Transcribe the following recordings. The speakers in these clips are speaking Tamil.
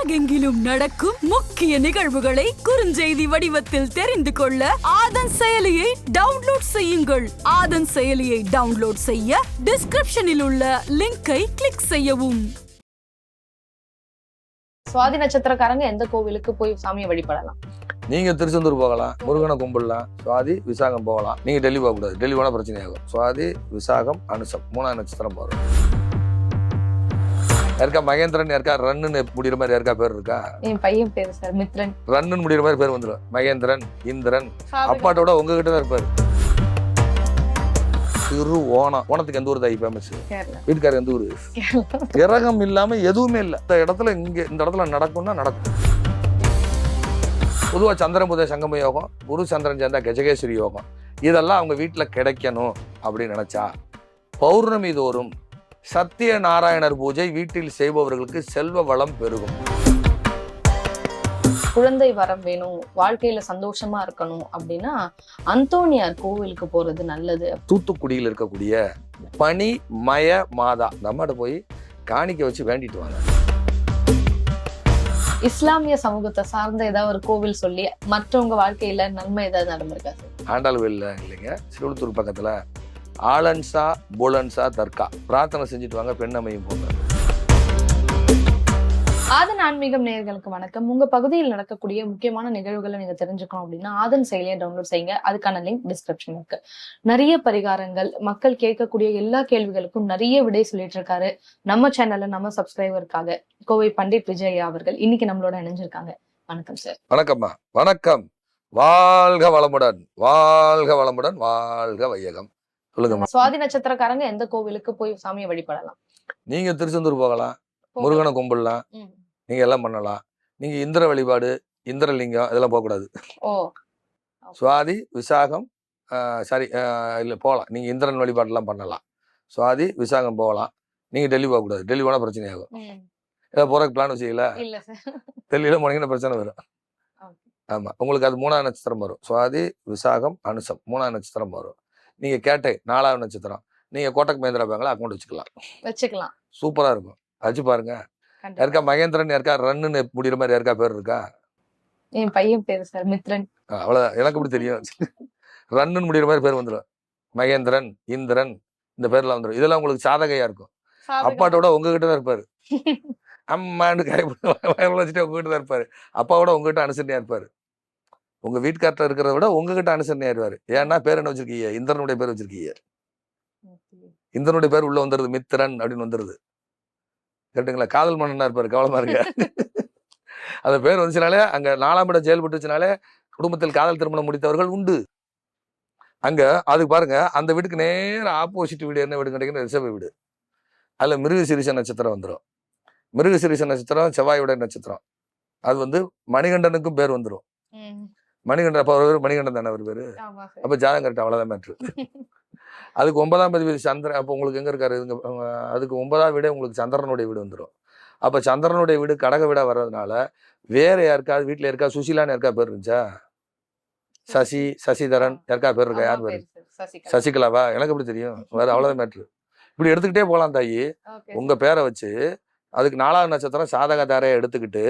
உலகெங்கிலும் நடக்கும் முக்கிய நிகழ்வுகளை குறுஞ்செய்தி வடிவத்தில் தெரிந்து கொள்ள ஆதன் செயலியை டவுன்லோட் செய்யுங்கள். ஆதன் செயலியை டவுன்லோட் செய்ய டிஸ்கிரிப்ஷனில் உள்ள லிங்கை கிளிக் செய்யவும். சுவாதி நட்சத்திரக்காரங்க எந்த கோவிலுக்கு போய் சாமியை வழிபடலாம்? நீங்க திருச்செந்தூர் போகலாம் முருகனை கும்பிடலாம் சுவாதி விசாகம் போகலாம். நீங்க டெல்லி போக கூடாது டெல்லி போனா பிரச்சனை ஆகும் சுவாதி விசாகம் அனுசம் மூணாம் நட்சத்திரம் போறோம். யாருக்கா மகேந்திரன் யாருக்கா ரன்னு முடிகிற மாதிரி யாருக்கா பேர் இருக்கா? என் பையன் பேரு சார் மித்ரன். ரன்னு முடிகிற மாதிரி பேர் வந்துடும் மகேந்திரன் இந்திரன். அப்பாட்டோட உங்ககிட்ட தான் இருப்பாரு. திரு ஓணம். ஓணத்துக்கு எந்த ஊர் தாய் ஃபேமஸ். வீட்டுக்காரர் எந்த ஊர்? கிரகம் இல்லாம எதுவுமே இல்லை. இந்த இடத்துல இங்க இந்த இடத்துல நடக்கும்னா நடக்கும். பொதுவா சந்திரன் புத சங்கம யோகம் குரு சந்திரன் சேர்ந்தா கஜகேஸ்வரி யோகம். இதெல்லாம் அவங்க வீட்டுல கிடைக்கணும் அப்படின்னு நினைச்சா பௌர்ணமி தோறும் சத்திய நாராயணர் பூஜை வீட்டில் செய்பவர்களுக்கு செல்வ வளம் பெருகும். குழந்தை வரம் வேணும் வாழ்க்கையில சந்தோஷமா இருக்கணும் அப்படின்னா அந்தோனியார் கோவிலுக்கு போறது நல்லது. தூத்துக்குடியில் இருக்கக்கூடிய பனி மய மாதா நம்மகிட்ட போய் காணிக்க வச்சு வேண்டிட்டு வாங்க. இஸ்லாமிய சமூகத்தை சார்ந்த ஏதாவது ஒரு கோவில் சொல்லி மற்றவங்க வாழ்க்கையில நன்மை ஏதாவது நடந்திருக்கா? சார் ஆண்டாள் வெளில இல்லைங்க சிறுவத்தூர் பக்கத்துல ஆலன்சா புலன்சா தர்கா. பிரார்த்தனை செஞ்சுட்டு வாங்க பெண் அமையும் போங்க ஆதன் ஆன்மீகம் நேயர்களுக்கு வணக்கம். உங்க பகுதியில் நடக்கக்கூடிய முக்கியமான நிகழ்வுகளை நீங்க தெரிஞ்சுக்கணும் அப்படின்னா ஆதன் செயலியை டவுன்லோட் செய்யுங்க. அதுக்கான லிங்க் டிஸ்கிரிப்ஷன் இருக்கு. நிறைய பரிகாரங்கள் மக்கள் கேட்கக்கூடிய எல்லா கேள்விகளுக்கும் நிறைய விடை சொல்லிட்டு இருக்காரு. நம்ம சேனல்ல நம்ம சப்ஸ்கிரைபருக்காக கோவை பண்டிட் விஜய் அவர்கள் இன்னைக்கு நம்மளோட இணைஞ்சிருக்காங்க. வணக்கம் சார் வணக்கம்மா. வணக்கம். வாழ்க வளமுடன். வாழ்க வளமுடன். வாழ்க வையகம். சொல்லுங்கம்மா சுவாதி நட்சத்திரக்காரங்க எந்த கோவிலுக்கு போய் சாமியை வழிபடலாம்? நீங்க திருச்செந்தூர் போகலாம் முருகனை கும்பிடலாம். நீங்க எல்லாம் பண்ணலாம். நீங்க இந்திர வழிபாடு இந்திரலிங்கம் இதெல்லாம் போகக்கூடாது. ஓ. சுவாதி விசாகம் சாரி இல்லை போகலாம். நீங்கள் இந்திரன் வழிபாடெல்லாம் பண்ணலாம். சுவாதி விசாகம் போகலாம். நீங்கள் டெல்லி போகக்கூடாது. டெல்லி போனால் பிரச்சனை ஆகும். ஏதாவது போகிறக்கு பிளான் வச்சுக்கல டெல்லியில் போனீங்கன்னா பிரச்சனை வரும். ஆமாம் உங்களுக்கு அது மூணாவது நட்சத்திரம் வரும். சுவாதி விசாகம் அனுசம். மூணாவது நட்சத்திரம் வரும். நீங்கள் கேட்டை நாலாவது நட்சத்திரம். நீங்கள் கோட்டக் மகேந்திரா பேங்கில் அக்கௌண்ட் வச்சுக்கலாம். வச்சுக்கலாம். சூப்பராக இருக்கும். வச்சு பாருங்க. யாருக்கா மகேந்திரன் யாருக்கா ரன்னு முடிகிற மாதிரி யாருக்கா பேர் இருக்கா? என் பையன் பேரு சார் மித்ரன். அவ்வளோ எனக்கு எப்படி தெரியும்? ரன்னு முடிகிற மாதிரி பேர் வந்துடும் மகேந்திரன் இந்திரன் இந்த பேர்லாம் வந்துடும் இதெல்லாம் உங்களுக்கு சாதகையா இருக்கும். அப்பாட்டோட உங்ககிட்ட தான் இருப்பாரு. அம்மான்னு கை வச்சுட்டு உங்ககிட்ட தான் இருப்பாரு. அப்பாவோட உங்ககிட்ட அனுசரணையா இருப்பாரு. உங்க வீட்டுக்கார்ட்ட இருக்கிறத விட உங்ககிட்ட அனுசரணையா இருப்பாரு ஏன்னா பேர் என்ன வச்சிருக்கீங்க? இந்திரனுடைய பேர் வச்சிருக்கீங்க. இந்திரனுடைய பேர் உள்ள வந்துருது மித்திரன் அப்படின்னு வந்துருது. கேட்டுங்களா? காதல் மன்னனா இருப்பாரு கவலமா இருக்க அந்த பேர் வந்துச்சுனாலே அங்க நாலாம் இடம் செயல்பட்டு வச்சுனாலே குடும்பத்தில் காதல் திருமணம் முடித்தவர்கள் உண்டு. அங்க அதுக்கு பாருங்க அந்த வீட்டுக்கு நேர ஆப்போசிட் வீடு என்ன வீடு கிடைக்கிற ரிஷப வீடு. அதுல மிருக சிறுச நட்சத்திரம் வந்துடும் மிருக சிறுச நட்சத்திரம் செவ்வாயோட நட்சத்திரம். அது வந்து மணிகண்டனுக்கும் பேர் வந்துடும். மணிகண்டன் அப்ப அவர் பேரு மணிகண்டன் தானே அவர் பேரு? அப்ப ஜாதகம் கரெக்ட் அவ்வளவுதான் மேட்ரு அதுக்கு ஒன்பதாம் பதிவு சந்திரன் அப்போ உங்களுக்கு எங்க இருக்காரு? இங்க அதுக்கு ஒன்பதாம் வீடே உங்களுக்கு சந்திரனுடைய வீடு வந்துடும் அப்ப சந்திரனுடைய வீடு கடக வீடா வர்றதுனால வேற யாருக்காவது வீட்டுல இருக்கா சுசீலான்னு யாருக்கா பேர் இருந்துச்சா? சசி சசிதரன் யாருக்கா பேர் இருக்கா? யார் பேர். சசிகலாவா? எனக்கு எப்படி தெரியும்? வேற அவ்வளவுதான் மேட்ரு இப்படி எடுத்துக்கிட்டே போகலாம் தாயி. Okay. உங்க பேரை வச்சு அதுக்கு நாலாவது நட்சத்திரம் சாதக தாரையை எடுத்துக்கிட்டு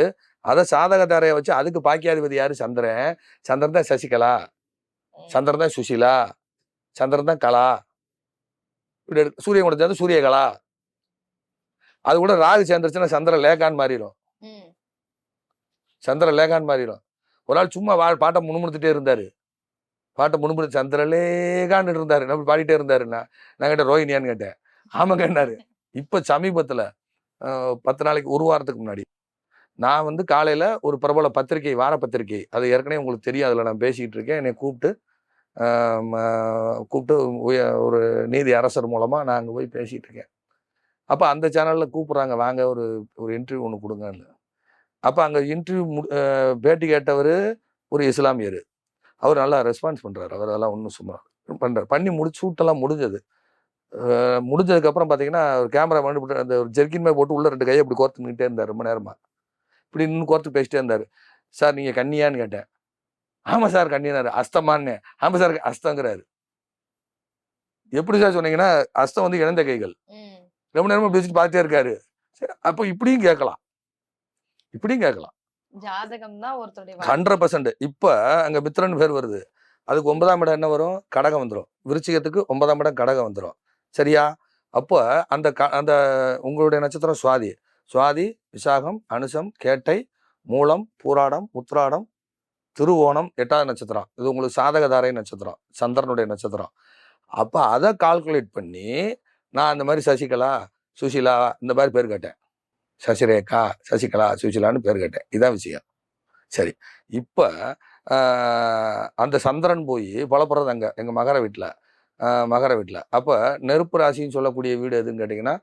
அதை சாதக தாரையை வச்சு அதுக்கு பாக்கியாதிபதி யாரு? சந்திரன். சந்திரன் தான் சசிகலா. சந்திரன் தான் சுஷீலா. சந்திரன் தான் கலா. இப்படி எடுத்து சூரியன் கூட சேர்ந்து சூரியகலா. அது கூட ராகு சேர்ந்துருச்சுன்னா சந்திரன் லேகான்னு மாறிடும் ம். சந்திரன் லேகான்னு மாறிடும் ஒரு ஆள் சும்மா வா பாட்டை முணுமுணுத்துட்டே இருந்தாரு. பாட்டை முணுமுணு சந்திரலேகான்னு இருந்தாரு. நம்ம பாடிட்டே இருந்தாருன்னா நான் கேட்டேன் ரோஹினியான்னு கேட்டேன். ஆமாங்க என்னாரு? இப்ப சமீபத்துல பத்து நாளைக்கு ஒரு வாரத்துக்கு முன்னாடி. நான் வந்து காலையில் ஒரு பிரபல பத்திரிகை வார பத்திரிகை. அது ஏற்கனவே உங்களுக்கு தெரியும். அதில் நான் பேசிக்கிட்டு இருக்கேன். என்னை கூப்பிட்டு கூப்பிட்டு உய- ஒரு நீதி அரசர் மூலமாக நான் அங்கே போய் பேசிகிட்டு இருக்கேன். அப்போ அந்த சேனலில் கூப்பிட்றாங்க வாங்க ஒரு ஒரு இன்டர்வியூ ஒன்று கொடுங்கன்னு. அப்போ அங்கே இன்டர்வியூ மு பேட்டி கேட்டவர் ஒரு இஸ்லாமியர். அவர் நல்லா ரெஸ்பான்ஸ் பண்ணுறாரு அவர் அதெல்லாம் ஒன்றும் சும்மா பண்ணுறாரு பண்ணி முடிச்சு ஷூட்டெல்லாம் முடிஞ்சது. முடிஞ்சதுக்கப்புறம் பார்த்தீங்கன்னா ஒரு கேமரா பண்ணி அந்த ஒரு ஜெர்கின் மாதிரி போட்டு உள்ள ரெண்டு கையை அப்படி கோர்த்துக்கிட்டே இருந்தார் ரொம்ப நேரமாக இப்படி நின்று கோர்த்து பேசிட்டே இருந்தார். சார் நீங்க கன்னியான்னு கேட்டேன். ஆமா சார் கன்னியனாரு அஸ்தமான்னு. ஆமா சார் அஸ்தங்கிறாரு. எப்படி சார் சொன்னீங்கன்னா அஸ்தம் வந்து இணைந்த கைகள். ரொம்ப நேரமா இப்படி வச்சுட்டு பார்த்துட்டே இருக்காரு. சரி அப்போ இப்படியும் கேட்கலாம். இப்படியும் கேட்கலாம். ஜாதகம் தான் ஒருத்தருடைய வாழ்க்கை. Hundred percent. இப்ப அங்க மித்திரன் பேர் வருது. அதுக்கு ஒன்பதாம் இடம் என்ன வரும்? கடகம் வந்துடும் விருச்சிகத்துக்கு ஒன்பதாம் இடம் கடகம் வந்துடும் சரியா? அப்போ அந்த க அந்த உங்களுடைய நட்சத்திரம் சுவாதி. சுவாதி விசாகம் அனுசம் கேட்டை மூலம் பூராடம் உத்ராடம் திருவோணம் எட்டாவது நட்சத்திரம். இது உங்களுக்கு சாதகதாரை நட்சத்திரம் சந்திரனுடைய நட்சத்திரம். அப்போ அதை கால்குலேட் பண்ணி நான் அந்த மாதிரி சசிகலா சுஷிலா இந்த மாதிரி பேர் கேட்டேன். சசிரேகா சசிகலா சுஷிலான்னு பேர் கேட்டேன். இதான் விஷயம். சரி. இப்போ அந்த சந்திரன் போய் பலப்படுறது அங்கே எங்கள் மகர வீட்டில் மகர வீட்டில் அப்போ நெருப்பு ராசின்னு சொல்லக்கூடிய வீடு எதுன்னு கேட்டிங்கன்னா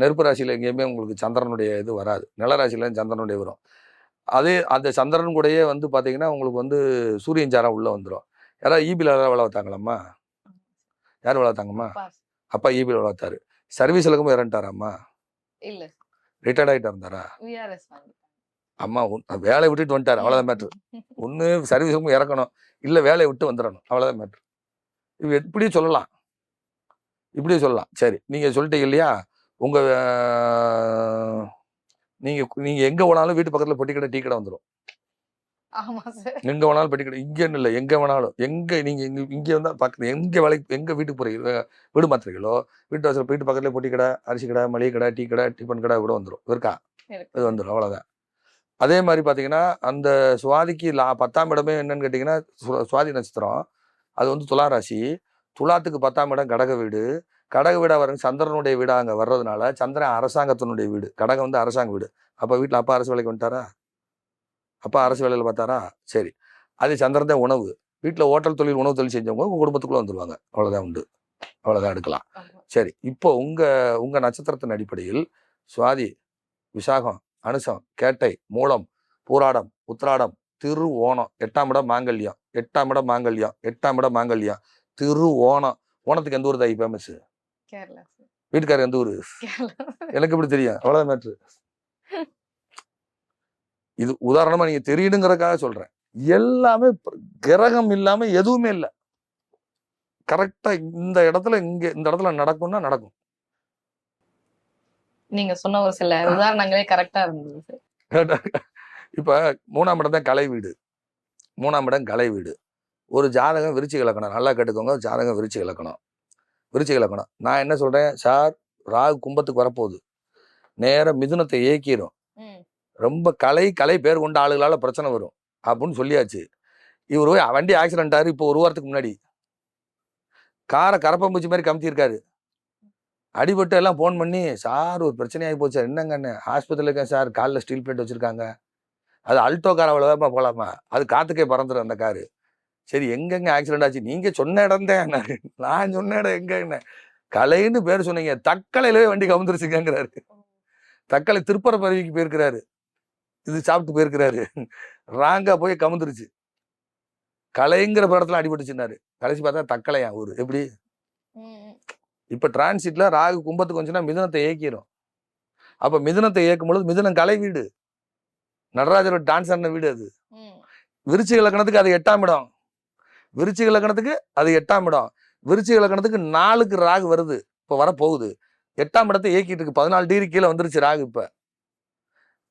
நெருப்பு ராசியில் எங்கேயுமே உங்களுக்கு சந்திரனுடைய இது வராது. நிலராசியில் சந்திரனுடைய வரும். அதே அந்த சந்திரன் கூடயே வந்து பார்த்தீங்கன்னா உங்களுக்கு வந்து சூரியன் சாரம் உள்ளே வந்துடும் யாராவது ஈபியில் யாராவது வேலை பார்த்தாங்களாம்மா? யார் வேலை பார்த்தாங்கம்மா? அப்பா, ஈபியில் வேலை பார்த்தாரு. சர்வீஸ் இலக்கமும் இறந்துட்டாராம்மா? இல்ல. ரிட்டையர்ட் ஆகிட்டு இருந்தாரா? அம்மா வேலையை விட்டுட்டு வந்துட்டாரு. அவ்வளோதான் மேட்ரு ஒன்று சர்வீஸுக்கும் இறக்கணும். இல்லை வேலையை விட்டு வந்துடணும். அவ்வளோதான் மேட்ரு இது இப்படியும் சொல்லலாம் இப்படியும் சொல்லலாம். சரி நீங்கள் சொல்லிட்டீங்க இல்லையா? உங்கள் நீங்கள் நீங்கள் எங்கே போனாலும் வீட்டு பக்கத்தில் பொட்டி கடை டீ கடை வந்துடும் எங்கே வேணாலும் பெட்டி கடை இங்கேன்னு இல்லை. எங்கே வேணாலும் எங்கே நீங்கள் இங்கே இங்கே வந்தால் பக்கத்தில் எங்கே வேலைக்கு எங்கே வீட்டுக்கு போகிறீங்க வீடு மாத்துறீங்களோ வீட்டு வாசல் வீட்டு பக்கத்தில் பொட்டி கடை அரிசி கடை மளிகை கடை டீ கடை டிஃபன் கடை கூட வந்துடும் இருக்கா. இது வந்துடும் அவ்வளோதான் அதே மாதிரி பார்த்தீங்கன்னா அந்த சுவாதிக்கு லா பத்தாம் இடமே என்னன்னு கேட்டிங்கன்னா சுவாதி நட்சத்திரம். அது வந்து துலா ராசி துலாத்துக்கு பத்தாம் இடம் கடக வீடு. கடக வீடா வர சந்திரனுடைய வீடா அங்கே வர்றதுனால சந்திரன் அரசாங்கத்தினுடைய வீடு. கடகம் வந்து அரசாங்க வீடு. அப்போ வீட்டில் அப்பா அரசு வேலைக்கு வந்துட்டாரா? அப்பா அரசு வேலையில் பார்த்தாரா? சரி. அது சந்திரன் தான் உணவு. வீட்டில் ஹோட்டல் தொழில் உணவு தொழில் செஞ்சவங்க உங்கள் குடும்பத்துக்குள்ளே வந்துருவாங்க. அவ்வளோதான் உண்டு. அவ்வளோதான் எடுக்கலாம். சரி. இப்போ உங்க உங்க நட்சத்திரத்தின் அடிப்படையில் சுவாதி விசாகம் அனுசம் கேட்டை மூலம் பூராடம் உத்திராடம் திரு ஓணம் எட்டாம் இடம் மாங்கல்யம் எட்டாம் இடம் மாங்கல்யம் எட்டாம் இடம் மாங்கல்யம். திரு ஓணம். ஓணத்துக்கு எந்த ஊர் தாய் ஃபேமஸ் வீட்டுக்காரர் எந்த ஊர்? எனக்கு எப்படி தெரியும்? அவ்வளவுதான் மேட்ரு இது உதாரணமா நீங்க தெரியணுங்கிறதுக்காக சொல்றேன். எல்லாமே கிரகம் இல்லாம எதுவுமே இல்லை. கரெக்டா இந்த இடத்துல இங்க இந்த இடத்துல நடக்கும்னா நடக்கும். நீங்க சொன்ன ஒரு சில உதாரணங்களே கரெக்டா இருந்தது இப்ப மூணாம் இடம் தான் கலை வீடு. மூணாம் இடம் கலை வீடு. ஒரு ஜாதகம் விருச்சி இலக்கணம் நல்லா கேட்டுக்கோங்க. ஜாதகம் விருச்சி இலக்கணம் விருச்சி இலக்கணம் நான் என்ன சொல்றேன்? சார் ராகு கும்பத்துக்கு வரப்போகுது. நேரா மிதுனத்தை ஏக்கிரும் ம். ரொம்ப கலை கலை பேர் கொண்ட ஆளுகளால பிரச்சனை வரும். அப்படின்னு சொல்லியாச்சு. இவர் போய் வண்டி ஆக்சிடென்ட் ஆறு இப்போ ஒரு வாரத்துக்கு முன்னாடி. காரை கரப்பம்பூச்சி மாதிரி கமுத்திருக்காரு. அடிபட்டு எல்லாம் ஃபோன் பண்ணி சார் ஒரு பிரச்சனை ஆகி போச்சு சார். என்னங்கண்ணே ஹாஸ்பிட்டலில் இருக்கேன் சார். காலில் ஸ்டீல் பிளேட் வச்சிருக்காங்க. அது அல்டோ கார் அவ்வளோதான் போகலாமா? அது காத்துக்கே பறந்துடும் அந்த காரு. சரி எங்கெங்க ஆக்சிடென்ட் ஆச்சு? நீங்க சொன்ன இடம் தான் நான் சொன்ன இடம் எங்கன்னு கலைன்னு பேர் சொன்னீங்க. தக்கலையிலே வண்டி கவுந்துருச்சுங்கிறாரு. தக்கலை திருப்பர பருவிக்கு போயிருக்கிறாரு. இது சாப்பிட்டு போயிருக்கிறாரு. ராங்கா போய் கவுந்துருச்சு. கலைங்கிற படத்துல அடிபட்டுச்சுன்னாரு. கடைசி பார்த்தா தக்கலையா ஊரு? எப்படி. இப்ப டிரான்சிட்ல ராகு கும்பத்துக்கு வந்துச்சுன்னா மிதுனத்தை ஏக்கிரும் அப்ப மிதுனத்தை ஏக்கும் பொழுது மிதுனம் கலை வீடு. நடராஜரோட டான்ஸ் ஆடின வீடு அது. ம். விருச்சிக இலக்கணத்துக்கு அது எட்டாம் இடம். விருச்சிக இலக்கணத்துக்கு அது எட்டாம் இடம். விருச்சிக இலக்கணத்துக்கு நாலுக்கு ராகு வருது. இப்போ வரப்போகுது. எட்டாம் இடத்தை இயக்கிட்டு இருக்கு. பதினாலு டிகிரி கீழே வந்துருச்சு ராகு இப்போ.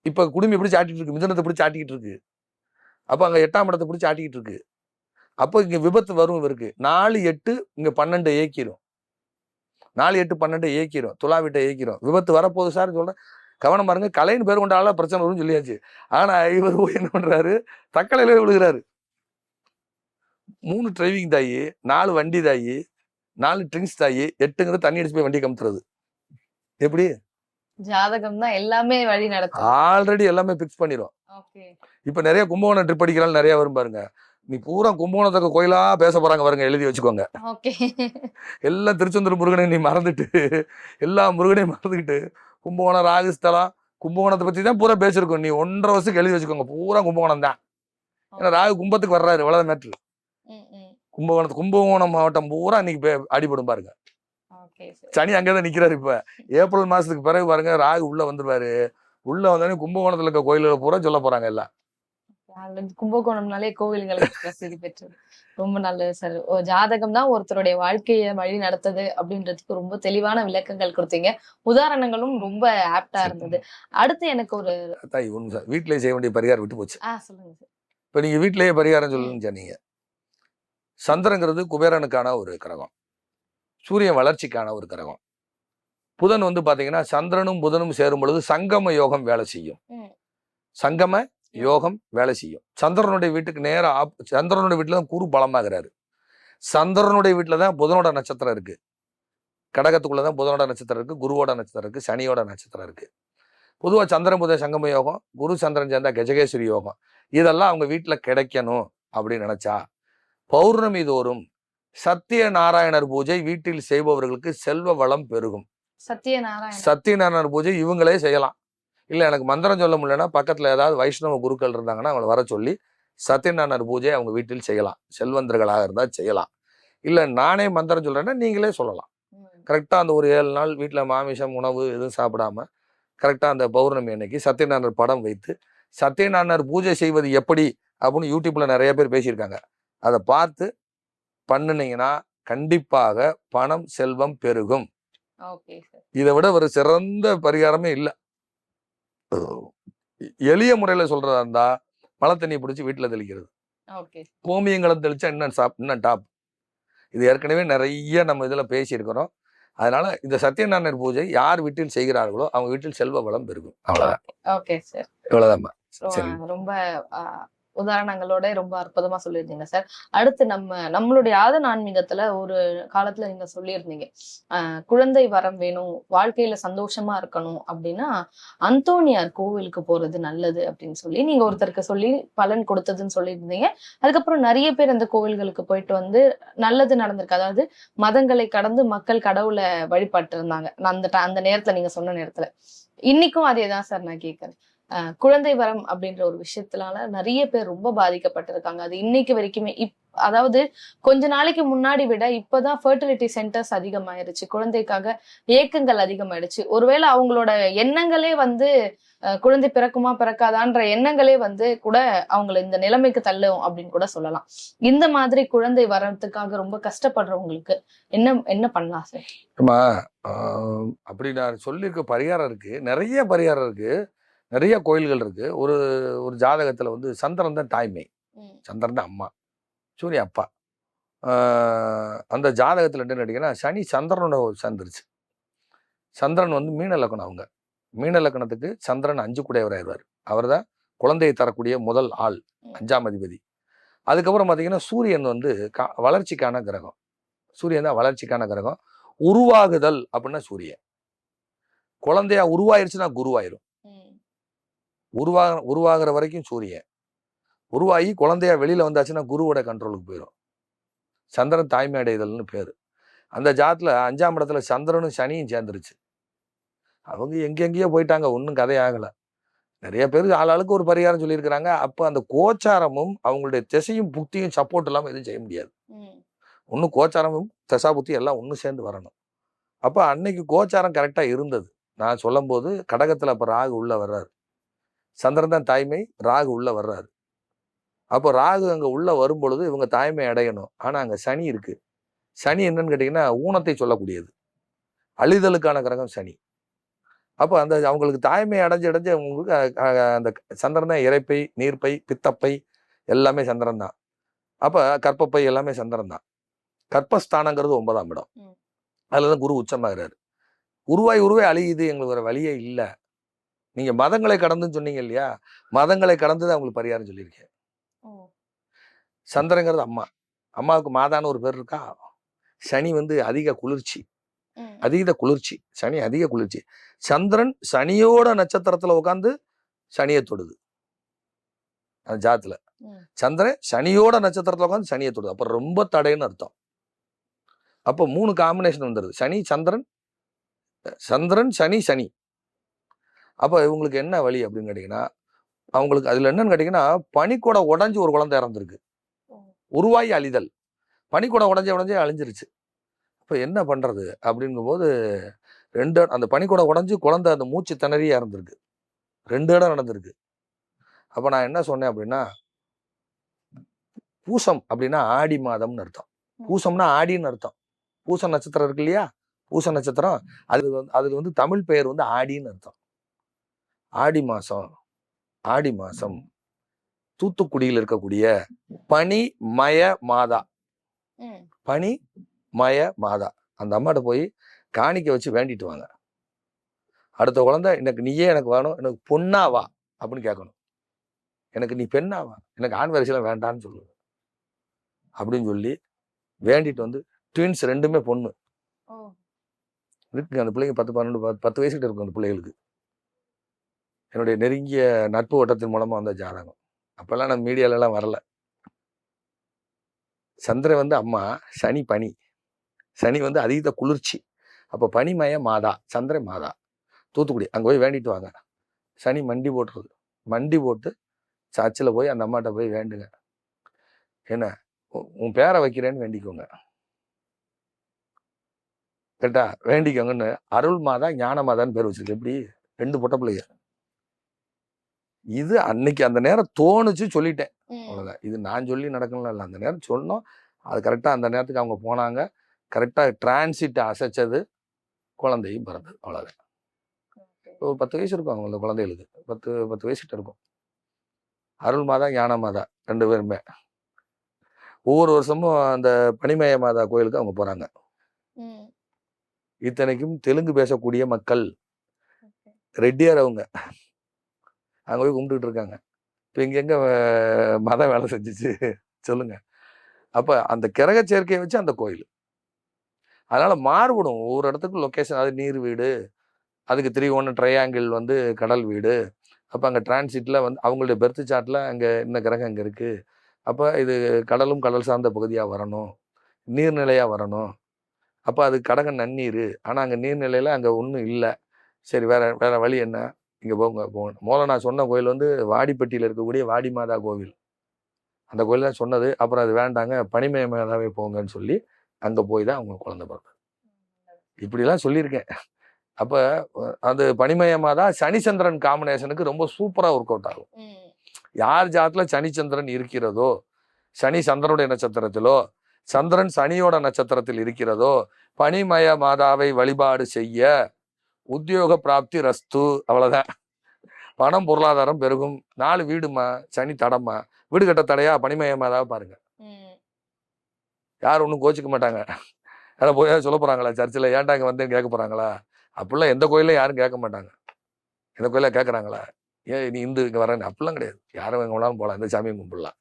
இப்போ குடும்பி பிடிச்சி ஆட்டிட்டு இருக்கு? மிதனத்தை பிடிச்சி ஆட்டிக்கிட்டு இருக்கு. அப்போ அங்கே எட்டாம் இடத்தை பிடிச்சி ஆட்டிக்கிட்டு இருக்கு. அப்போ இங்கே விபத்து வரும் இவருக்கு. நாலு எட்டு இங்கே பன்னெண்டு ஏக்கிரும் நாலு எட்டு பன்னெண்டு ஏக்கிரும் துலா வீட்டை ஏக்கிரும் விபத்து வரப்போகுது சார் சொல்கிறேன் கவனம் பாருங்க. கலைன்னு பேர் கொண்ட பிரச்சனை வரும்னு சொல்லியாச்சு. ஆனால் இவர் போய் என்ன பண்ணுறாரு தக்கலையிலே விழுகிறாரு. மூணு டிரைவிங் தாயி நாலு வண்டி தாயி நாலு ட்ரிங்க்ஸ் தாயி எட்டுங்கிறது தண்ணி அடிச்சு போய் வண்டி கமுத்துறது. எப்படி? ஜாதகம் தான் எல்லாமே வழி நடத்தும் ஆல்ரெடி எல்லாமே ஃபிக்ஸ் பண்ணிடும் இப்ப நிறைய கும்பகோணம் ட்ரிப் அடிக்கிறாள் நிறைய வரும் பாருங்க. நீ பூரா கும்பகோணத்துக்கு கோயிலா பேச போறாங்க பாருங்க எழுதி வச்சுக்கோங்க. எல்லாம் திருச்செந்தூர் முருகனை நீ மறந்துட்டு எல்லா முருகனையும் மறந்துக்கிட்டு கும்பகோணம் ராகுஸ்தலம் கும்பகோணத்தை பத்தி தான் பூரா பேசியிருக்கோம். நீ ஒன்றரை வருஷத்துக்கு எழுதி வச்சுக்கோங்க. பூரா கும்பகோணம் தான். ஏன்னா ராகு கும்பத்துக்கு வர்றாரு இவ்வளவு மேட்ரு. கும்பகோணத்து கும்பகோணம் மாவட்டம் பூரா இன்னைக்கு அடிபடும் பாருங்க. சார். சனி அங்கதான் நிக்கிறாரு இப்ப. ஏப்ரல் மாசத்துக்கு பிறகு பாருங்க ராகு உள்ள வந்துருவாரு. உள்ள வந்தோடனே கும்பகோணத்துல இருக்க கோயில்களை பூரா சொல்ல போறாங்க எல்லாம். கும்பகோணம்னாலே கோவில்களுக்கு பிரசித்தி பெற்றது. ரொம்ப நல்லது சார் ஜாதகம் தான் ஒருத்தருடைய வாழ்க்கையை வழி நடத்துது அப்படின்றதுக்கு ரொம்ப தெளிவான விளக்கங்கள் கொடுத்தீங்க. உதாரணங்களும் ரொம்ப ஆப்டா இருந்தது. அடுத்து எனக்கு ஒரு தாய் உண்மை சார் வீட்டிலேயே செய்ய வேண்டிய பரிகாரம் விட்டு போச்சு. ஆ சொல்லுங்க சார் இப்போ நீங்கள் வீட்டிலேயே பரிகாரம் சொல்லணும்னு சொன்னீங்க சந்திரங்கிறது குபேரனுக்கான ஒரு கிரகம். சூரியன் வளர்ச்சிக்கான ஒரு கிரகம். புதன் வந்து பார்த்தீங்கன்னா சந்திரனும் புதனும் சேரும் பொழுது சங்கம யோகம் வேலை செய்யும். சங்கம யோகம் வேலை செய்யும். சந்திரனுடைய வீட்டுக்கு நேரா ஆப் சந்திரனுடைய வீட்டில் தான் குரு பலமாகிறாரு. சந்திரனுடைய வீட்டில் தான் புதனோட நட்சத்திரம் இருக்கு. கடகத்துக்குள்ள தான் புதனோட நட்சத்திரம் இருக்கு குருவோட நட்சத்திரம் இருக்கு சனியோட நட்சத்திரம் இருக்கு. பொதுவாக சந்திரன் புத சங்கம யோகம் குரு சந்திரன் சேர்ந்தா கஜகேஸ்வரி யோகம். இதெல்லாம் அவங்க வீட்டில் கிடைக்கணும் அப்படின்னு நினைச்சா பௌர்ணமி தோறும் சத்திய நாராயணர் பூஜை வீட்டில் செய்பவர்களுக்கு செல்வ வளம் பெருகும். சத்யநாராயணன் சத்தியநாராயணர் பூஜை இவங்களே செய்யலாம். இல்லை எனக்கு மந்திரம் சொல்ல முடியலன்னா பக்கத்தில் ஏதாவது வைஷ்ணவ குருக்கள் இருந்தாங்கன்னா அவங்கள வர சொல்லி சத்யநாராயணர் பூஜை அவங்க வீட்டில் செய்யலாம். செல்வந்தர்களாக இருந்தால் செய்யலாம். இல்லை நானே மந்திரம் சொல்கிறேன்னா நீங்களே சொல்லலாம். ம். கரெக்டாக அந்த ஒரு ஏழு நாள் வீட்டில் மாமிசம் உணவு எதுவும் சாப்பிடாம கரெக்டாக அந்த பௌர்ணமி அன்னைக்கு சத்யநாராயணர் படம் வைத்து சத்யநாராயணர் பூஜை செய்வது எப்படி அப்படின்னு யூடியூப்ல நிறைய பேர் பேசியிருக்காங்க. அதை பார்த்து பண்ணுனீங்கன்னா கண்டிப்பாக பணம் செல்வம் பெருகும். இதை விட ஒரு சிறந்த பரிகாரமே இல்லை. எளிய முறையில சொல்றதா இருந்தா மழை தண்ணி பிடிச்சி வீட்டுல தெளிக்கிறது. ஓகே. கோமியங்களும் தெளிச்சா இன்னும் சாப் இன்னும் டாப் இது ஏற்கனவே நிறைய நம்ம இதுல பேசியிருக்கிறோம். அதனால இந்த சத்யநாராயணர் பூஜை யார் வீட்டில் செய்கிறார்களோ அவங்க வீட்டில் செல்வ வளம் பெருகும். அவ்வளவுதான். Okay sir. இவ்வளவுதான் சரி. ரொம்ப உதாரணங்களோட ரொம்ப அற்புதமா சொல்லியிருந்தீங்க சார் அடுத்து நம்ம நம்மளுடைய ஆதன் ஆன்மீகத்துல ஒரு காலத்துல நீங்க சொல்லியிருந்தீங்க ஆஹ் குழந்தை வரம் வேணும் வாழ்க்கையில சந்தோஷமா இருக்கணும் அப்படின்னா அந்தோனியார் கோவிலுக்கு போறது நல்லது அப்படின்னு சொல்லி நீங்க ஒருத்தருக்கு சொல்லி பலன் கொடுத்ததுன்னு சொல்லியிருந்தீங்க. அதுக்கப்புறம் நிறைய பேர் அந்த கோவில்களுக்கு போயிட்டு வந்து நல்லது நடந்திருக்கு. அதாவது மதங்களை கடந்து மக்கள் கடவுளை வழிபட்டு இருந்தாங்க அந்த அந்த நேரத்துல நீங்க சொன்ன நேரத்துல. இன்னைக்கும் அதே தான் சார் நான் கேட்கறேன் ஆஹ் குழந்தை வரம் அப்படின்ற ஒரு விஷயத்தினால நிறைய பேர் ரொம்ப பாதிக்கப்பட்டிருக்காங்க. அது இன்னைக்கு வரைக்குமே இப் அதாவது கொஞ்ச நாளைக்கு முன்னாடி விட இப்பதான் ஃபர்டிலிட்டி சென்டர்ஸ் அதிகமாயிருச்சு. குழந்தைக்காக ஏக்கங்கள் அதிகமாயிடுச்சு. ஒருவேளை அவங்களோட எண்ணங்களே வந்து குழந்தை பிறக்குமா பிறக்காதான்ற எண்ணங்களே வந்து கூட அவங்கள இந்த நிலைமைக்கு தள்ளும் அப்படின்னு கூட சொல்லலாம். இந்த மாதிரி குழந்தை வரத்துக்காக ரொம்ப கஷ்டப்படுறவங்களுக்கு என்ன என்ன பண்ணலாம் சார்? ஆமா அப்படி நான் சொல்லியிருக்க பரிகாரம் இருக்கு. நிறைய பரிகாரம் இருக்கு. நிறைய கோயில்கள் இருக்கு. ஒரு ஒரு ஜாதகத்துல வந்து சந்திரன் தான் தாய்மை. சந்திரன் தான் அம்மா. சூரிய அப்பா. அந்த ஜாதகத்துல என்ன கேட்டீங்கன்னா சனி சந்திரனோட சேர்ந்துருச்சு. சந்திரன் வந்து மீன லக்கணம் அவங்க. மீன லக்கணத்துக்கு சந்திரன் அஞ்சு குடையவராயிருவார் அவர் தான் குழந்தையை தரக்கூடிய முதல் ஆள் அஞ்சாம் அதிபதி. அதுக்கப்புறம் பார்த்தீங்கன்னா சூரியன் வந்து கா வளர்ச்சிக்கான கிரகம். சூரியன் தான் வளர்ச்சிக்கான கிரகம். உருவாகுதல் அப்படின்னா சூரியன். குழந்தையா உருவாயிருச்சுன்னா குருவாயிரும். உருவாக உருவாகிற வரைக்கும் சூரியன். உருவாகி குழந்தையா வெளியில வந்தாச்சுன்னா குருவோட கண்ட்ரோலுக்கு போயிடும் சந்திரன் தாய்மை அடைதல்னு பேரு. அந்த ஜாத்துல அஞ்சாம் இடத்துல சந்திரனும் சனியும் சேர்ந்துருச்சு. அவங்க எங்கெங்கேயோ போயிட்டாங்க ஒன்றும் கதையாகல நிறைய பேர் ஆளாளுக்கு ஒரு பரிகாரம் சொல்லியிருக்கிறாங்க. அப்போ அந்த கோச்சாரமும் அவங்களுடைய திசையும் புத்தியும் சப்போர்ட் இல்லாமல் எதுவும் செய்ய முடியாது. ஒன்றும் கோச்சாரமும் தசா புத்தி எல்லாம் ஒன்று சேர்ந்து வரணும். அப்போ அன்னைக்கு கோச்சாரம் கரெக்டாக இருந்தது. நான் சொல்லும்போது கடகத்தில் அப்போ ராகு உள்ள வர்றாரு. சந்திரன் தான் தாய்மை ராகு உள்ள வர்றாரு. அப்போ ராகு அங்கே உள்ள வரும் பொழுது இவங்க தாய்மை அடையணும். ஆனால் அங்கே சனி இருக்கு. சனி என்னன்னு கேட்டிங்கன்னா ஊனத்தை சொல்லக்கூடியது. அழிதலுக்கான கிரகம் சனி. அப்போ அந்த அவங்களுக்கு தாய்மை அடைஞ்சு அடைஞ்சு அவங்களுக்கு அந்த சந்திரன் தான் இறைப்பை நீர்ப்பை பித்தப்பை எல்லாமே சந்திரன் தான். அப்போ கற்பப்பை எல்லாமே சந்திரன் தான். கற்பஸ்தானங்கிறது ஒன்பதாம் இடம். அதுல தான் குரு உச்சமாகிறாரு. உருவாய் உருவாய் அழியுது எங்களுக்கு வேற வழியே இல்லை. நீங்க மதங்களை கடந்துன்னு சொன்னீங்க இல்லையா? மதங்களை கடந்து தான் உங்களுக்கு பரிகாரம் சொல்லியிருக்கேன். சந்திரங்கிறது அம்மா. அம்மாவுக்கு மாதான்னு ஒரு பேர் இருக்கா? சனி வந்து அதிக குளிர்ச்சி. அதீத குளிர்ச்சி. சனி அதிக குளிர்ச்சி. சந்திரன் சனியோட நட்சத்திரத்துல உட்காந்து சனியை தொடுது. அந்த ஜாத்துல. சந்திரன் சனியோட நட்சத்திரத்துல உட்காந்து சனியை தொடுது. அப்ப ரொம்ப தடைன்னு அர்த்தம். அப்போ மூணு காம்பினேஷன் வந்துடுது சனி சந்திரன் சந்திரன் சனி சனி. அப்ப இவங்களுக்கு என்ன வழி அப்படின்னு கேட்டீங்கன்னா அவங்களுக்கு அதுல என்னன்னு கேட்டீங்கன்னா பனிக்கூட உடைஞ்சு ஒரு குழந்தை இறந்துருக்கு. உருவாகி அழிதல். பனிக்கூட உடஞ்சே உடஞ்சே அழிஞ்சிருச்சு. இப்போ என்ன பண்றது? அப்படிங்கும்போது ரெண்டு அந்த பனிக்கூட உடஞ்சி குழந்தை அந்த மூச்சு திணறியே இறந்துருக்கு ரெண்டு இடம் நடந்திருக்கு. அப்போ நான் என்ன சொன்னேன் அப்படின்னா பூசம் அப்படின்னா ஆடி மாதம்னு அர்த்தம். பூசம்னா ஆடின்னு அர்த்தம். பூச நட்சத்திரம் இருக்கு இல்லையா? பூச நட்சத்திரம். அது வந்து அதுல வந்து தமிழ் பெயர் வந்து ஆடின்னு அர்த்தம். ஆடி மாசம் ஆடி மாசம். தூத்துக்குடியில் இருக்கக்கூடிய பனி மய மாதா. பனி மய மாதா. அந்த அம்மாட்ட போய் காணிக்க வச்சு வேண்டிட்டு வாங்க. அடுத்த குழந்தை எனக்கு நீயே எனக்கு வேணும். எனக்கு பொண்ணாவா அப்படின்னு கேட்கணும் எனக்கு நீ பெண்ணாவா எனக்கு ஆண் வரிசையெல்லாம் வேண்டான்னு சொல்லு. அப்படின்னு சொல்லி வேண்டிட்டு வந்து ட்வின்ஸ் ரெண்டுமே பொண்ணு. இருக்குங்க. அந்த பிள்ளைங்க பத்து பன்னெண்டு பத்து பத்து வயசுக்கிட்ட இருக்கும் அந்த பிள்ளைகளுக்கு. என்னுடைய நெருங்கிய நட்பு வட்டத்தின் மூலமா வந்த ஜாதகம். அப்போல்லாம் நான் மீடியாலலாம் வரல. சந்திரன் வந்து அம்மா சனி பனி. சனி வந்து அதீத குளிர்ச்சி. அப்போ பனிமய மாதா சந்திரன் மாதா. தூத்துக்குடி அங்கே போய் வேண்டிட்டு வாங்க. சனி மண்டி போட்டுருது. மண்டி போட்டு சர்ச்சில் போய் அந்த அம்மாட்ட போய் வேண்டுங்க. என்ன உ- உன் பேரை வைக்கிறேன்னு வேண்டிக்கோங்க. கேட்டா வேண்டிக்கோங்கன்னு அருள் மாதா ஞான மாதான்னு பேர் வச்சிருக்கு. எப்படி? ரெண்டு பொட்ட பிள்ளைங்க. இது அன்னைக்கு அந்த நேரம் தோணுச்சு சொல்லிட்டேன். அவ்வளோதான் இது நான் சொல்லி நடக்கணும் இல்லை அந்த நேரம் சொன்னோம். அது கரெக்டாக அந்த நேரத்துக்கு அவங்க போனாங்க. கரெக்டாக டிரான்சிட் அசைச்சது. குழந்தையும் பிறந்தது. அவ்வளோதான் ஒரு பத்து வயசு இருக்கும் அவங்க குழந்தைகளுக்கு. பத்து பத்து வயசுகிட்ட இருக்கும். அருள் மாதா ஞான மாதா ரெண்டு பேருமே. ஒவ்வொரு வருஷமும் அந்த பனிமய மாதா கோயிலுக்கு அவங்க போகிறாங்க. இத்தனைக்கும் தெலுங்கு பேசக்கூடிய மக்கள். ரெட்டியார் அவங்க. அங்கே போய் கும்பிட்டுட்டு இருக்காங்க. இப்போ இங்கே எங்கே மதம் வேலை செஞ்சுச்சு? சொல்லுங்கள் அப்போ அந்த கிரக சேர்க்கையை வச்சு அந்த கோயில். அதனால் மாறுபடும் ஒவ்வொரு இடத்துக்கும் லொக்கேஷன் அது நீர் வீடு. அதுக்கு த்ரீ ஒன் ட்ரையாங்கிள் வந்து கடல் வீடு. அப்போ அங்கே டிரான்சிட்டில் வந்து அவங்களுடைய பெர்த் சார்ட்டில் அங்கே இன்ன கிரகம் அங்கே இருக்குது அப்போ இது கடலும் கடல் சார்ந்த பகுதியாக வரணும். நீர்நிலையாக வரணும். அப்போ அது கடகம் நன்னீர். ஆனால் அங்கே நீர்நிலையில் அங்கே ஒன்றும் இல்லை. சரி வேறு வேறு வழி என்ன? இங்கே போங்க போங்க முதல்ல நான் சொன்ன கோயில் வந்து வாடிப்பட்டியில் இருக்கக்கூடிய வாடி மாதா கோவில். அந்த கோயில் தான் சொன்னது. அப்புறம் அது வேண்டாங்க பனிமய மாதாவே போங்கன்னு சொல்லி அங்கே போய் தான் அவங்க குழந்தை பிறந்தது. இப்படிலாம் சொல்லியிருக்கேன். அப்போ அது பனிமய மாதா சனிச்சந்திரன் காம்பினேஷனுக்கு ரொம்ப சூப்பராக ஒர்க் அவுட் ஆகும். யார் ஜாதத்துல சனிச்சந்திரன் இருக்கிறதோ சனி சந்திரனுடைய நட்சத்திரத்திலோ சந்திரன் சனியோட நட்சத்திரத்தில் இருக்கிறதோ பனிமய மாதாவை வழிபாடு செய்ய உத்தியோக பிராப்தி ரஸ்து அவ்வளவுதான். பணம் பொருளாதாரம் பெருகும். நாலு வீடுமா? சனி தடமா? வீடு கட்ட தடையா? பனிமய மாதாவை பாருங்க. யாரும் ஒன்றும் கோச்சிக்க மாட்டாங்க. யாரை போய் சொல்ல போறாங்களா? சர்ச்சில் ஏன்டா இங்கே வந்தேன்னு கேட்க போறாங்களா? அப்படிலாம் எந்த கோயிலையும் யாரும் கேட்க மாட்டாங்க. எந்த கோயில கேட்குறாங்களா? ஏன் நீ இந்து இங்கே வரேன்னு அப்படிலாம் கிடையாது. யாரும் எங்கே வேணாலும் போகலாம். எந்த சாமியும் கும்பிடலாம்.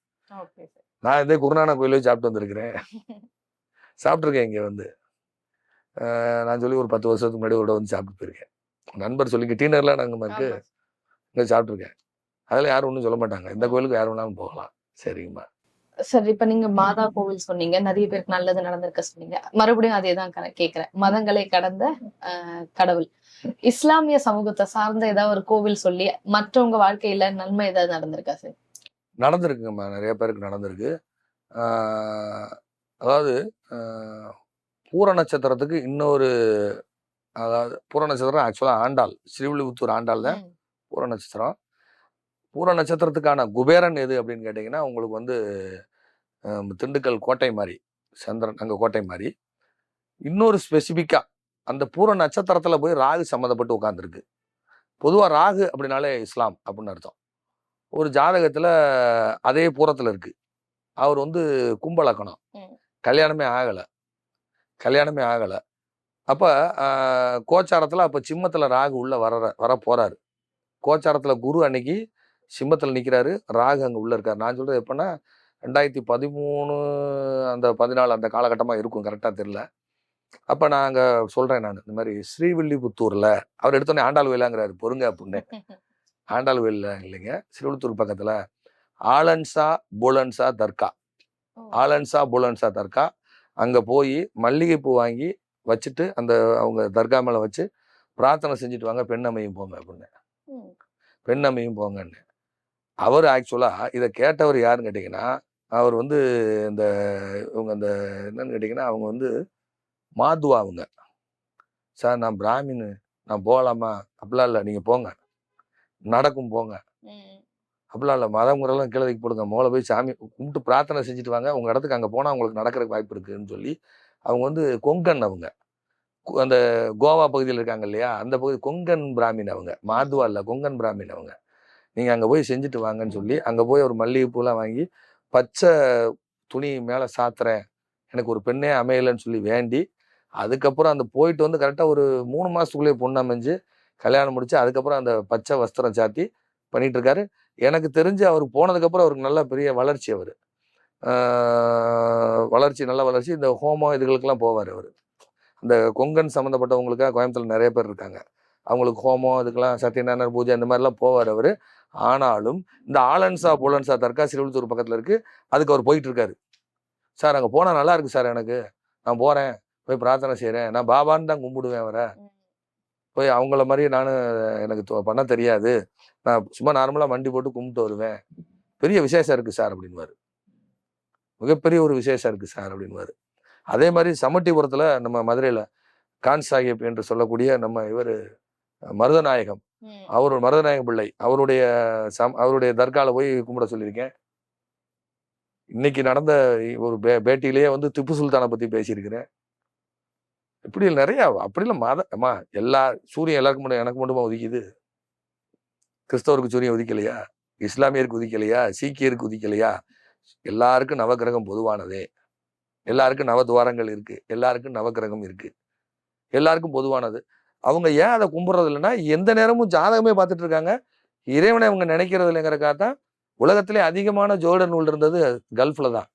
நான் இதே குருநானக் கோயிலே சாப்பிட்டு வந்திருக்கிறேன். சாப்பிட்ருக்கேன் இங்கே வந்து. நான் சொல்லி ஒரு பத்து வருஷத்துக்கு முன்னாடி ஒரு வந்து சாப்பிட்டு போயிருக்கேன். நண்பர் சொல்லி டீனர்லாம் நாங்கள் இருக்கு. இங்கே சாப்பிட்ருக்கேன் அதில் யாரும் ஒன்றும் சொல்ல மாட்டாங்க. இந்த கோயிலுக்கு யார் வேணாலும் போகலாம். சரிங்கம்மா சார் இப்ப நீங்க மாதா கோவில் சொன்னீங்க. நிறைய பேருக்கு நல்லது நடந்திருக்க சொன்னீங்க. மறுபடியும் அதே தான் கேக்குறேன். மதங்களை கடந்த கடவுள். இஸ்லாமிய சமூகத்தை சார்ந்த ஏதாவது ஒரு கோவில் சொல்லி மற்றவங்க வாழ்க்கையில நன்மை ஏதாவது நடந்திருக்கா சார்? நடந்திருக்குங்கம்மா. நிறைய பேருக்கு நடந்திருக்கு. அதாவது பூர நட்சத்திரத்துக்கு இன்னொரு அதாவது பூர நட்சத்திரம் ஆக்சுவலாக ஆண்டாள். ஸ்ரீவில்லிபுத்தூர் ஆண்டாள் தான். பூர நட்சத்திரம். பூர நட்சத்திரத்துக்கான குபேரன் எது அப்படின்னு கேட்டிங்கன்னா உங்களுக்கு வந்து திண்டுக்கல் கோட்டை மாதிரி சந்திரன் அங்கே கோட்டை மாதிரி இன்னொரு ஸ்பெசிஃபிக்காக அந்த பூர நட்சத்திரத்தில் போய் ராகு சம்மந்தப்பட்டு உட்காந்துருக்கு பொதுவாக ராகு அப்படின்னாலே இஸ்லாம் அப்படின்னு அர்த்தம். ஒரு ஜாதகத்தில் அதே பூரத்தில் இருக்கு. அவர் வந்து கும்பலக்கணம். கல்யாணமே ஆகலை. கல்யாணமே ஆகலை. அப்போ கோச்சாரத்தில் அப்போ சிம்மத்தில் ராகு உள்ள வர வர போறாரு கோச்சாரத்தில் குரு அன்னைக்கு சிம்மத்தில் நிற்கிறாரு ராகு அங்கே உள்ள இருக்காரு. நான் சொல்றது எப்படின்னா ரெண்டாயிரத்தி பதிமூணு அந்த பதினாலு அந்த காலகட்டமாக இருக்கும் கரெக்டாக தெரியல. அப்போ நான் அங்கே சொல்கிறேன் நான் இந்த மாதிரி ஸ்ரீவில்லிபுத்தூரில் அவர் எடுத்தோடனே ஆண்டாள் வேலாங்கிறாரு பொறுங்க அப்படின்னு. ஆண்டாள் வேலில் இல்லைங்க ஸ்ரீவில்லிபுத்தூர் பக்கத்தில் ஆலன்சா புலன்சா தர்கா. ஆலன்சா புலன்சா தர்கா அங்கே போய் மல்லிகைப்பூ வாங்கி வச்சுட்டு அந்த அவங்க தர்கா மேலே வச்சு பிரார்த்தனை செஞ்சுட்டு வாங்க பெண் அமையும் போங்க அப்படின்னு. ம். பெண் அமையும் போங்கன்னு. அவர் ஆக்சுவலாக இதை கேட்டவர் யாருன்னு கேட்டிங்கன்னா அவர் வந்து இந்த இவங்க அந்த என்னன்னு கேட்டிங்கன்னா அவங்க வந்து மாதுவா அவங்க. சார் நான் பிராமின் நான் போகலாமா அப்படிலாம் இல்லை நீங்கள் போங்க. நடக்கும் போங்க. அப்படிலாம் இல்லை. மதங்கிறெல்லாம் கீழே வைக்க போடுங்க. மோளை போய் சாமி கும்பிட்டு பிரார்த்தனை செஞ்சுட்டு வாங்க உங்கள் இடத்துக்கு அங்கே போனால் உங்களுக்கு நடக்கிறதுக்கு வாய்ப்பு இருக்குதுன்னு சொல்லி அவங்க வந்து கொங்கன் அவங்க. கு- அந்த கோவா பகுதியில் இருக்காங்க இல்லையா? அந்த பகுதி கொங்கன் பிராமின் அவங்க. மாதுவா இல்லை கொங்கன் பிராமின் அவங்க. நீங்கள் அங்கே போய் செஞ்சுட்டு வாங்கன்னு சொல்லி அங்கே போய் ஒரு மல்லிகைப்பூலாம் வாங்கி பச்சை துணி மேலே சாத்துறேன். எனக்கு ஒரு பெண்ணே அமையலைன்னு சொல்லி வேண்டி அதுக்கப்புறம் அந்த போயிட்டு வந்து கரெக்டாக ஒரு மூணு மாதத்துக்குள்ளேயே பொண்ணு அமைஞ்சு கல்யாணம் முடிச்சு அதுக்கப்புறம் அந்த பச்சை வஸ்திரம் சாத்தி பண்ணிட்டு இருக்காரு எனக்கு தெரிஞ்சு அவர் போனதுக்கப்புறம் அவருக்கு நல்ல பெரிய வளர்ச்சி அவர். வளர்ச்சி நல்ல வளர்ச்சி. இந்த ஹோமம் இதுகளுக்கெல்லாம் போவார் அவர். இந்த கொங்கன் சம்மந்தப்பட்டவங்களுக்காக கோயம்புத்தூர் நிறைய பேர் இருக்காங்க. அவங்களுக்கு ஹோமம் இதுக்கெல்லாம் சத்யநாராயண பூஜை இந்த மாதிரிலாம் போவார் அவர். ஆனாலும் இந்த ஆலன்சா புலன்சா தர்கா சிறுவத்தூர் பக்கத்தில் இருக்குது அதுக்கு அவர் போயிட்டு இருக்காரு சார் அங்கே போனால் நல்லா இருக்கு சார் எனக்கு. நான் போகிறேன் போய் பிரார்த்தனை செய்கிறேன் நான் பாபான்னு தான் கும்பிடுவேன் அவரை. போய் அவங்கள மாதிரி நான் எனக்கு பண்ண தெரியாது. நான் சும்மா நார்மலாக மண்டி போட்டு கும்பிட்டு வருவேன். பெரிய விசேஷம் இருக்குது சார் அப்படின்வாரு மிகப்பெரிய ஒரு விசேஷம் இருக்குது சார் அப்படின்வாரு அதே மாதிரி சமட்டிபுரத்தில் நம்ம மதுரையில் கான் சாஹிப் என்று சொல்லக்கூடிய நம்ம இவர் மருதநாயகம். அவர் மருதநாயகம் பிள்ளை. அவருடைய சம் அவருடைய தர்கால போய் கும்பிட சொல்லியிருக்கேன். இன்னைக்கு நடந்த ஒரு பே பேட்டியிலேயே வந்து திப்பு சுல்தானை பற்றி பேசியிருக்கிறேன். இப்படி நிறைய அப்படிலாம் மத அம்மா எல்லா சூரியன் எல்லாருக்கும் மட்டும் எனக்கு மட்டுமா உதிக்குது கிறிஸ்தவருக்கு சூரியன் உதிக்கலையா இஸ்லாமியருக்கு உதிக்கலையா சீக்கியருக்கு உதிக்கலையா எல்லாருக்கும் நவக்கிரகம் பொதுவானதே. எல்லாருக்கும் நவதுவாரங்கள் இருக்கு. எல்லாருக்கும் நவக்கிரகம் இருக்கு. எல்லாருக்கும் பொதுவானது. அவங்க ஏன் அதை கும்பிட்றது இல்லைன்னா எந்த நேரமும் ஜாதகமே பார்த்துட்டு இருக்காங்க. இறைவனை அவங்க நினைக்கிறது இல்லைங்கிறக்காக தான் உலகத்திலே அதிகமான ஜோட நூல் இருந்தது கல்ஃபில் தான்.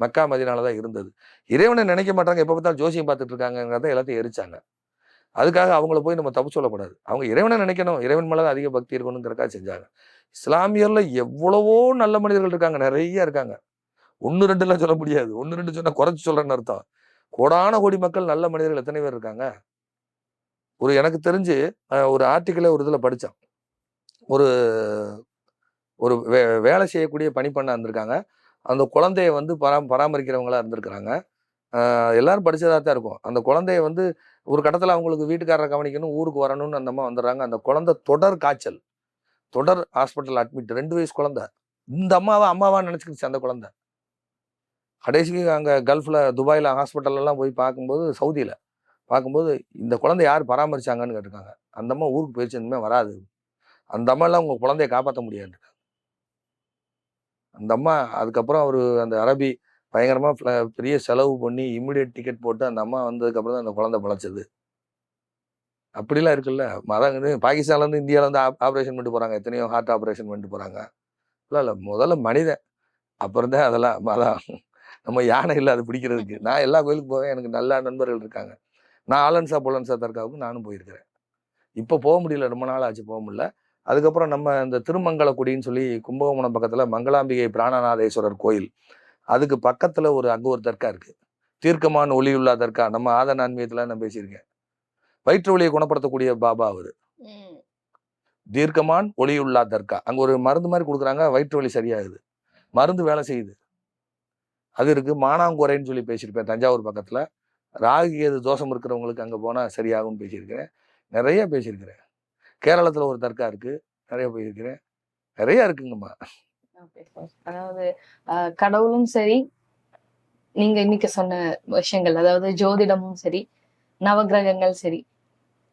மக்கா மதினால தான் இருந்தது. இறைவனை நினைக்க மாட்டாங்க எப்போ பார்த்தாலும் ஜோசியம் பார்த்துட்டு இருக்காங்கிறத எல்லாத்தையும் எரிச்சாங்க. அதுக்காக அவங்கள போய் நம்ம தப்பு சொல்லக்கூடாது. அவங்க இறைவனை நினைக்கணும். இறைவன் மேலே தான் அதிக பக்தி இருக்கணுங்கிறக்காக செஞ்சாங்க. இஸ்லாமியர்ல எவ்வளவோ நல்ல மனிதர்கள் இருக்காங்க. நிறைய இருக்காங்க. ஒன்று ரெண்டுலாம் சொல்ல முடியாது. ஒன்று ரெண்டு சொன்னால் குறைச்சி சொல்றேன்னு அர்த்தம். கோடான கோடி மக்கள் நல்ல மனிதர்கள் எத்தனை பேர் இருக்காங்க? ஒரு எனக்கு தெரிஞ்சு ஒரு ஆர்டிக்கலை ஒரு இதில் படித்தேன் ஒரு ஒரு வே வேலை செய்யக்கூடிய பணிப்பெண்ணா இருந்திருக்காங்க அந்த குழந்தைய வந்து பரா பராமரிக்கிறவங்களா இருந்திருக்கிறாங்க. எல்லாரும் படித்ததாக தான் இருக்கும். அந்த குழந்தைய வந்து ஒரு கட்டத்தில் அவங்களுக்கு வீட்டுக்காரரை கவனிக்கணும் ஊருக்கு வரணும்னு அந்த அம்மா வந்துடுறாங்க. அந்த குழந்தை தொடர் காய்ச்சல். தொடர் ஹாஸ்பிட்டல் அட்மிட் ரெண்டு வயசு குழந்தை. இந்த அம்மாவை அம்மாவா நினச்சிக்கிச்சு அந்த குழந்தை. கடைசிக்கு அங்கே கல்ஃபில் துபாயில் ஹாஸ்பிட்டல்லாம் போய் பார்க்கும்போது சவுதியில் பார்க்கும்போது இந்த குழந்தை யார் பராமரிச்சாங்கன்னு கேட்டிருக்காங்க. அந்த அம்மா ஊருக்கு போயிடுச்சு இனிமேல் வராது. அந்த அம்மாலாம் உங்கள் குழந்தைய காப்பாற்ற முடியாது. அந்த அம்மா அதுக்கப்புறம் அவர் அந்த அரபி பயங்கரமாக பெரிய செலவு பண்ணி இம்மிடியட் டிக்கெட் போட்டு அந்த அம்மா வந்ததுக்கப்புறம் தான் அந்த குழந்தை பழச்சது. அப்படிலாம் இருக்குல்ல. மதம் பாகிஸ்தான்லேருந்து இந்தியாவிலேருந்து ஆப்ரேஷன் பண்ணிட்டு போகிறாங்க எத்தனையோ ஹார்ட் ஆப்ரேஷன் பண்ணிட்டு போகிறாங்க இல்லை இல்லை. முதல்ல மனிதன். அப்புறம் தான் அதெல்லாம் மதம். நம்ம யானை இல்லை அது பிடிக்கிறதுக்கு. நான் எல்லா கோயிலுக்கும் போவேன். எனக்கு நல்லா நண்பர்கள் இருக்காங்க. நான் ஆலன்சா புலன்சா தர்காவுக்கு நானும் போயிருக்கிறேன். இப்போ போக முடியல. ரொம்ப நாள் ஆச்சு போக முடியல. அதுக்கப்புறம் நம்ம இந்த திருமங்கலக்குடின்னு சொல்லி கும்பகோணம் பக்கத்தில் மங்களாம்பிகை பிராணநாதேஸ்வரர் கோயில். அதுக்கு பக்கத்தில் ஒரு அங்கே ஒரு தர்கா இருக்குது தீர்க்கமான ஒளியுள்ளா தர்கா. நம்ம ஆத ஆன்மீகத்தில் நான் பேசியிருக்கேன். வயிற்று வலியை குணப்படுத்தக்கூடிய பாபா அவர். தீர்க்கமான் ஒளியுள்ளா தர்கா. அங்கே ஒரு மருந்து மாதிரி கொடுக்குறாங்க வயிற்று வலி சரியாகுது. மருந்து வேலை செய்யுது. அது இருக்கு. மானாங்குறைன்னு சொல்லி பேசியிருப்பேன் தஞ்சாவூர் பக்கத்தில். ராகு கேது தோஷம் இருக்கிறவங்களுக்கு அங்கே போனால் சரியாகும்னு பேசியிருக்கிறேன். நிறைய பேசியிருக்கிறேன். கேரளத்தில் ஒரு தர்கா இருக்கு. நிறைய போயிருக்கிறேன். நிறைய இருக்குங்கம்மா. அதாவது கடவுளும் சரி நீங்க இன்னைக்கு சொன்ன விஷயங்கள் அதாவது ஜோதிடமும் சரி நவகிரகங்கள் சரி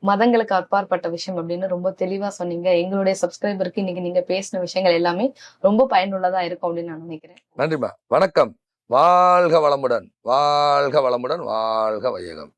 மதங்களுக்கு அப்பாற்பட்ட விஷயம் அப்படின்னு ரொம்ப தெளிவா சொன்னீங்க. எங்களுடைய சப்ஸ்கிரைபருக்கு இன்னைக்கு நீங்க பேசின விஷயங்கள் எல்லாமே ரொம்ப பயனுள்ளதா இருக்கும் அப்படின்னு நான் நினைக்கிறேன். நன்றிம்மா. வணக்கம். வாழ்க வளமுடன். வாழ்க வளமுடன். வாழ்க வையகம்.